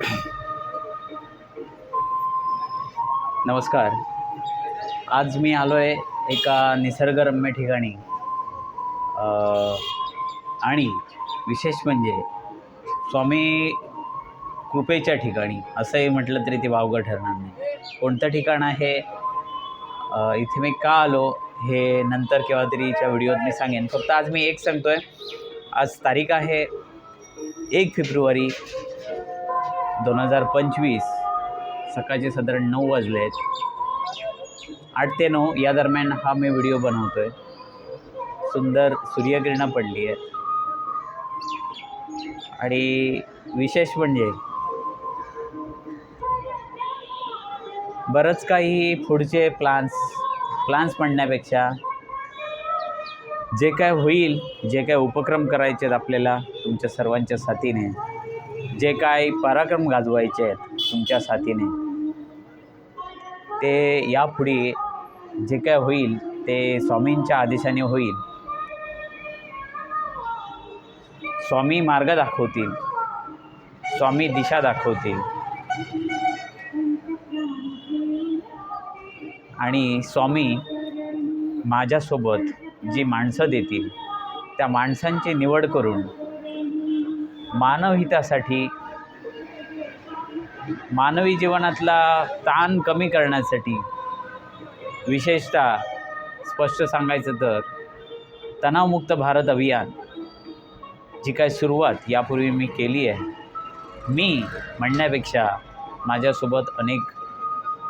नमस्कार. आज मी आलो आहे एका निसर्गरम्य ठिकाणी. आणि विशेष म्हणजे स्वामी कृपेच्या ठिकाणी असंही म्हटलं तरी ते वावगं ठरणार नाही. कोणतं ठिकाण आहे? इथे मी का आलो हे नंतर केव्हा तरीच्या व्हिडिओत मी सांगेन. फक्त आज मी एक सांगतो आहे आज तारीख आहे एक फेब्रुवारी दोन हजार पंचवीस. सकाळचे साधारण नऊ वाजले आहेत. आठ ते नऊ या दरम्यान हा मी व्हिडिओ बनवतो आहे सुंदर सूर्यकिरणं पडली आहेत. आणि विशेष म्हणजे बरंच काही पुढचे प्लान्स प्लान्स म्हणण्यापेक्षा जे काय होईल जे काय उपक्रम करायचे आहेत आपल्याला तुमच्या सर्वांच्या साथीने जे काय पराक्रम गाजवायचे आहेत तुमच्या साथीने ते यापुढे जे काय होईल ते स्वामींच्या आदेशाने होईल. स्वामी मार्ग दाखवतील. स्वामी दिशा दाखवतील. आणि स्वामी माझ्यासोबत जी माणसं देतील त्या माणसांची निवड करून मानवहितासाठी मानवी जीवनातला ताण कमी करण्यासाठी विशेषतः स्पष्ट सांगायचं तर तणावमुक्त भारत अभियान जी काय सुरुवात यापूर्वी मी केली आहे मी म्हणण्यापेक्षा माझ्यासोबत अनेक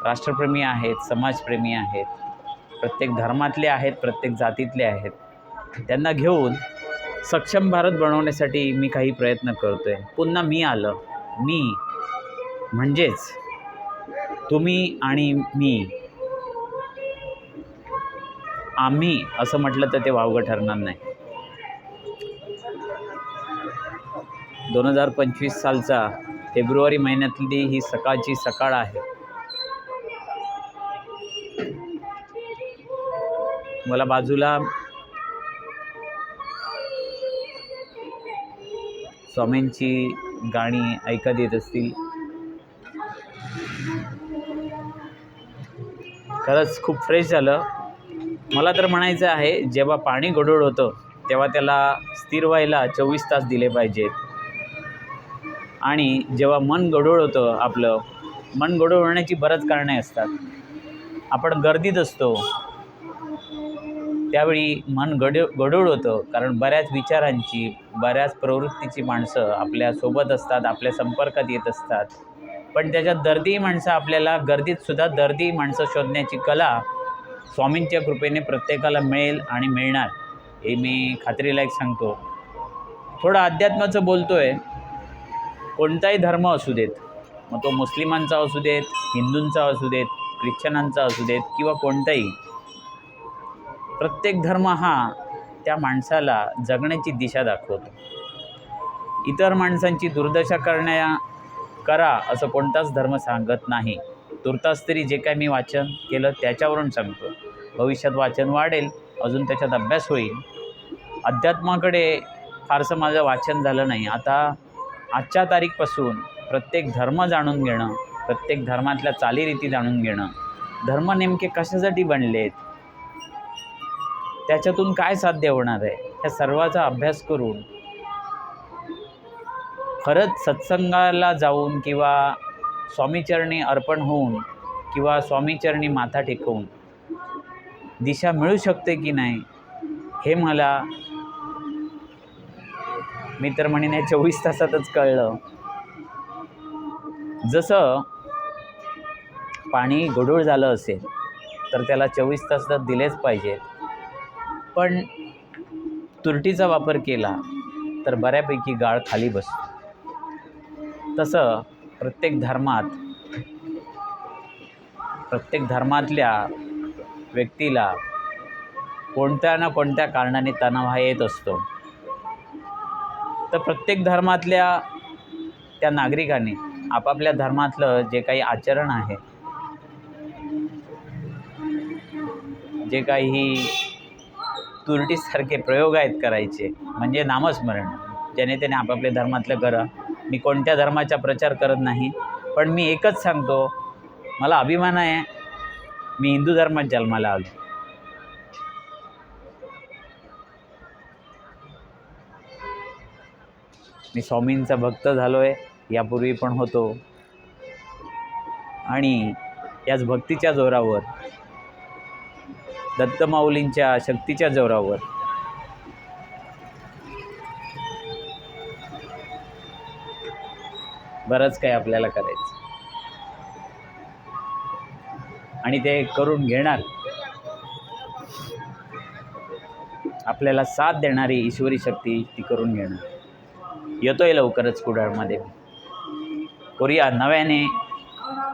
राष्ट्रप्रेमी आहेत समाजप्रेमी आहेत प्रत्येक धर्मातले आहेत प्रत्येक जातीतले आहेत त्यांना घेऊन सक्षम भारत बनवण्यासाठी मी काही प्रयत्न करतो आहे पुन्हा मी आलं. मी म्हणजेच तुम्ही आणि मी. आम्ही असं म्हटलं तर ते वावगं ठरणार नाही. दोन हजार पंचवीस सालचा फेब्रुवारी महिन्यातली ही सकाळची सकाळ आहे. मला बाजूला स्वामींची गाणी ऐकत येत असतील. खरंच खूप फ्रेश झालं. मला तर म्हणायचं आहे जेव्हा पाणी गढूळ होतं तेव्हा त्याला स्थिर व्हायला चोवीस तास दिले पाहिजेत. आणि जेव्हा मन गढूळ होतं आपलं मन गढूळ होण्याची बरंच कारणे असतात. आपण गर्दीत असतो त्यावेळी मन गडू गढूळ होतं. कारण बऱ्याच विचारांची बऱ्याच प्रवृत्तीची माणसं आपल्यासोबत असतात आपल्या संपर्कात येत असतात. पण त्याच्यात दर्दी माणसं आपल्याला गर्दीतसुद्धा दर्दी माणसं शोधण्याची कला स्वामींच्या कृपेने प्रत्येकाला मिळेल आणि मिळणार हे मी खात्रीलायक सांगतो. थोडं अध्यात्माचं बोलतो आहे कोणताही धर्म असू देत मग तो मुस्लिमांचा असू देत हिंदूंचा असू देत ख्रिश्चनांचा असू देत किंवा कोणताही प्रत्येक धर्म हा त्या माणसाला जगण्याची दिशा दाखवतो. इतर माणसांची दुर्दशा करण्या करा असं कोणताच धर्म सांगत नाही. तुर्तास तरी जे काय मी वाचन केलं त्याच्यावरून सांगतो. भविष्यात वाचन वाढेल अजून त्याच्यात अभ्यास होईल. अध्यात्माकडे फारसं माझं वाचन झालं नाही. आता आजच्या तारीखपासून प्रत्येक धर्म जाणून घेणं प्रत्येक धर्मातल्या चालीरीती जाणून घेणं धर्म नेमके कशासाठी बनलेत त्याच्यातून काय साध्य होणार आहे? ह्या सर्वाचा अभ्यास करून खरंच सत्संगाला जाऊन किंवा स्वामीचरणी अर्पण होऊन किंवा स्वामीचरणी माथा टेकवून दिशा मिळू शकते की नाही हे मला मी तर म्हणेन या चोवीस तासातच कळलं. जसं पाणी गढूळ झालं असेल तर त्याला चोवीस तास तर दिलेच पाहिजेत. पण तुरटीचा वापर केला तर बऱ्यापैकी गाळ खाली बसतो. तसं प्रत्येक धर्मात प्रत्येक धर्मातल्या व्यक्तीला कोणत्या ना कोणत्या कारणाने तणाव हा येत असतो. तर प्रत्येक धर्मातल्या त्या नागरिकाने आपापल्या धर्मातलं जे काही आचरण आहे जे काही तुरटीसारखे प्रयोग आहेत करायचे म्हणजे नामस्मरण. ज्याने त्याने आपापल्या धर्मातलं करा. मी कोणत्या धर्माचा प्रचार करत नाही पण मी एकच सांगतो मला अभिमान आहे मी हिंदू धर्मात जन्माला आलो. मी स्वामींचा भक्त झालो आहे यापूर्वी पण होतो. आणि याच भक्तीच्या जोरावर दत्तमाऊलींच्या शक्तीच्या जोरावर. बरंच काही आपल्याला करायचं. आणि ते करून घेणार. आपल्याला साथ देणारी ईश्वरी शक्ती ती करून घेणार. येतोय लवकरच कुडाळमध्ये. करूया नव्याने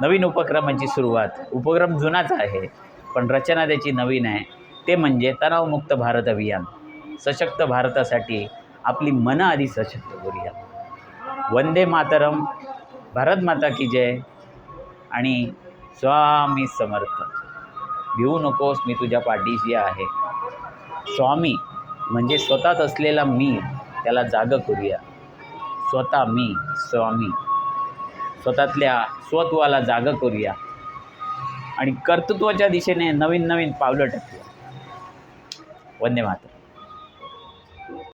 नवीन उपक्रमाची सुरुवात. उपक्रम जुनाच आहे. पण रचना त्याची नवीन आहे. ते म्हणजे तणावमुक्त भारत अभियान. सशक्त भारतासाठी आपली मनं आधी सशक्त करूया. वंदे मातरम. भारत माता की जय. आणि स्वामी समर्थ. भिवू नकोस मी तुझ्या पाठीशी आहे. स्वामी म्हणजे स्वतःत असलेला मी त्याला जाग करूया. स्वतः मी स्वामी. स्वतःतल्या स्वत्वाला जाग करूया. आणि कर्तृत्वाच्या दिशेने नवीन नवीन पावलं टाकूया वंदे मातरम.